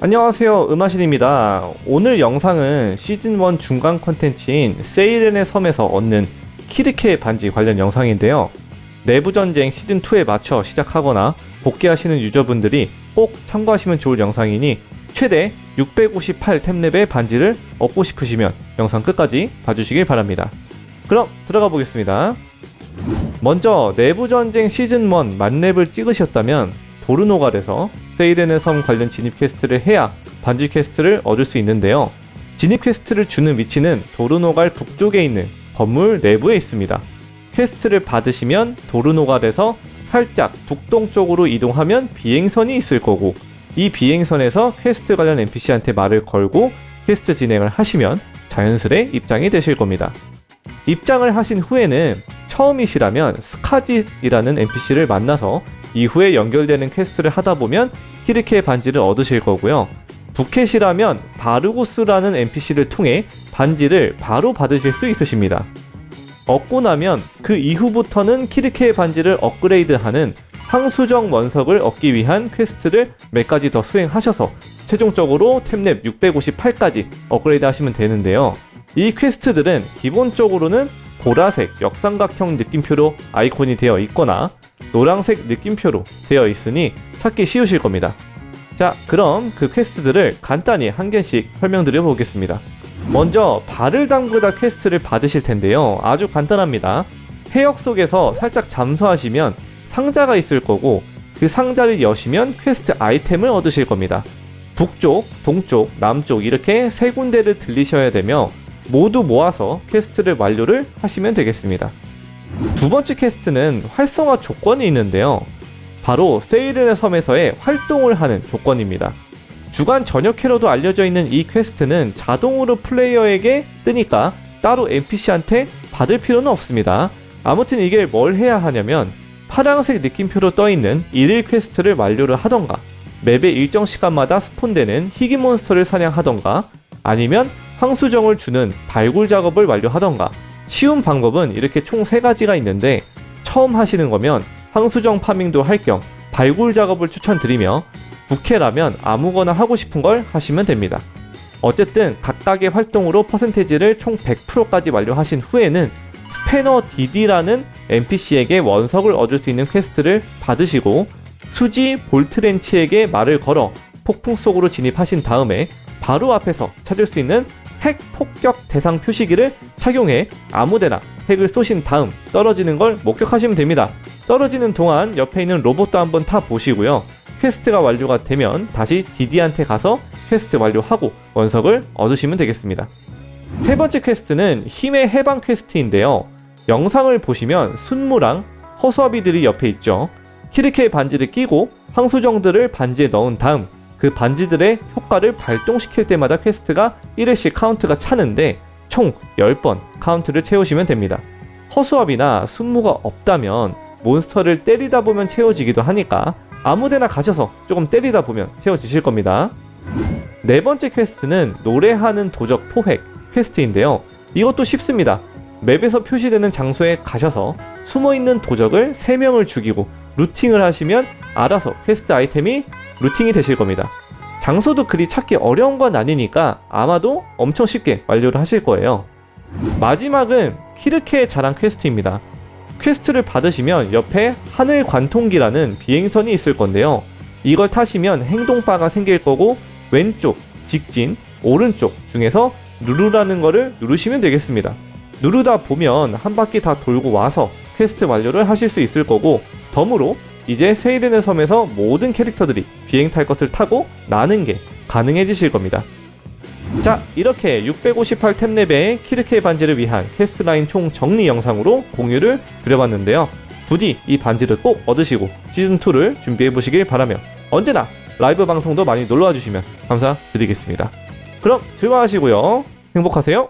안녕하세요. 음아신입니다. 오늘 영상은 시즌1 중간 컨텐츠인 세이렌의 섬에서 얻는 키르케 반지 관련 영상인데요. 내부전쟁 시즌2에 맞춰 시작하거나 복귀하시는 유저분들이 꼭 참고하시면 좋을 영상이니 최대 658 템랩의 반지를 얻고 싶으시면 영상 끝까지 봐주시길 바랍니다. 그럼 들어가 보겠습니다. 먼저 내부전쟁 시즌1 만렙을 찍으셨다면 도르노갈에서 세이렌의 섬 관련 진입 퀘스트를 해야 반지 퀘스트를 얻을 수 있는데요. 진입 퀘스트를 주는 위치는 도르노갈 북쪽에 있는 건물 내부에 있습니다. 퀘스트를 받으시면 도르노갈에서 살짝 북동쪽으로 이동하면 비행선이 있을 거고 이 비행선에서 퀘스트 관련 NPC한테 말을 걸고 퀘스트 진행을 하시면 자연스레 입장이 되실 겁니다. 입장을 하신 후에는 처음이시라면 스카짓이라는 NPC를 만나서 이후에 연결되는 퀘스트를 하다 보면 키르케 반지를 얻으실 거고요. 부켓이라면 바르고스라는 NPC를 통해 반지를 바로 받으실 수 있으십니다. 얻고 나면 그 이후부터는 키르케 반지를 업그레이드하는 황수정 원석을 얻기 위한 퀘스트를 몇 가지 더 수행하셔서 최종적으로 템랩 658까지 업그레이드 하시면 되는데요. 이 퀘스트들은 기본적으로는 보라색 역삼각형 느낌표로 아이콘이 되어 있거나 노란색 느낌표로 되어 있으니 찾기 쉬우실 겁니다. 자, 그럼 그 퀘스트들을 간단히 한 개씩 설명드려 보겠습니다. 먼저 발을 담그다 퀘스트를 받으실 텐데요. 아주 간단합니다. 해역 속에서 살짝 잠수하시면 상자가 있을 거고 그 상자를 여시면 퀘스트 아이템을 얻으실 겁니다. 북쪽, 동쪽, 남쪽 이렇게 세 군데를 들리셔야 되며 모두 모아서 퀘스트를 완료를 하시면 되겠습니다. 두 번째 퀘스트는 활성화 조건이 있는데요. 바로 세이른의 섬에서의 활동을 하는 조건입니다. 주간 저녁 회로도 알려져 있는 이 퀘스트는 자동으로 플레이어에게 뜨니까 따로 NPC한테 받을 필요는 없습니다. 아무튼 이게 뭘 해야 하냐면 파란색 느낌표로 떠 있는 일일 퀘스트를 완료를 하던가 맵의 일정 시간마다 스폰되는 희귀 몬스터를 사냥하던가 아니면 황수정을 주는 발굴 작업을 완료하던가 쉬운 방법은 이렇게 총세 가지가 있는데 처음 하시는 거면 황수정 파밍도 할 겸 발굴 작업을 추천드리며 부캐라면 아무거나 하고 싶은 걸 하시면 됩니다. 어쨌든 각각의 활동으로 퍼센테이지를 총 100%까지 완료하신 후에는 스패너 DD라는 NPC에게 원석을 얻을 수 있는 퀘스트를 받으시고 수지 볼트렌치에게 말을 걸어 폭풍 속으로 진입하신 다음에 바로 앞에서 찾을 수 있는 핵 폭격 대상 표시기를 착용해 아무데나 핵을 쏘신 다음 떨어지는 걸 목격하시면 됩니다. 떨어지는 동안 옆에 있는 로봇도 한번 타 보시고요. 퀘스트가 완료가 되면 다시 디디한테 가서 퀘스트 완료하고 원석을 얻으시면 되겠습니다. 세 번째 퀘스트는 힘의 해방 퀘스트인데요. 영상을 보시면 순무랑 허수아비들이 옆에 있죠. 키르케의 반지를 끼고 황수정들을 반지에 넣은 다음 그 반지들의 효과를 발동시킬 때마다 퀘스트가 1회씩 카운트가 차는데 총 10번 카운트를 채우시면 됩니다. 허수아비나 순무가 없다면 몬스터를 때리다 보면 채워지기도 하니까 아무데나 가셔서 조금 때리다 보면 채워지실 겁니다. 네 번째 퀘스트는 노래하는 도적 포획 퀘스트인데요. 이것도 쉽습니다. 맵에서 표시되는 장소에 가셔서 숨어있는 도적을 3명을 죽이고 루팅을 하시면 알아서 퀘스트 아이템이 루팅이 되실 겁니다. 장소도 그리 찾기 어려운 건 아니니까 아마도 엄청 쉽게 완료를 하실 거예요. 마지막은 키르케의 자랑 퀘스트입니다. 퀘스트를 받으시면 옆에 하늘 관통기라는 비행선이 있을 건데요. 이걸 타시면 행동바가 생길 거고 왼쪽, 직진, 오른쪽 중에서 누르라는 거를 누르시면 되겠습니다. 누르다 보면 한 바퀴 다 돌고 와서 퀘스트 완료를 하실 수 있을 거고 덤으로 이제 세이른의 섬에서 모든 캐릭터들이 비행 탈 것을 타고 나는 게 가능해지실 겁니다. 자, 이렇게 658 템랩의 키르케 반지를 위한 퀘스트 라인 총 정리 영상으로 공유를 드려봤는데요. 부디 이 반지를 꼭 얻으시고 시즌2를 준비해 보시길 바라며 언제나 라이브 방송도 많이 놀러와 주시면 감사드리겠습니다. 그럼 즐거워하시고요. 행복하세요.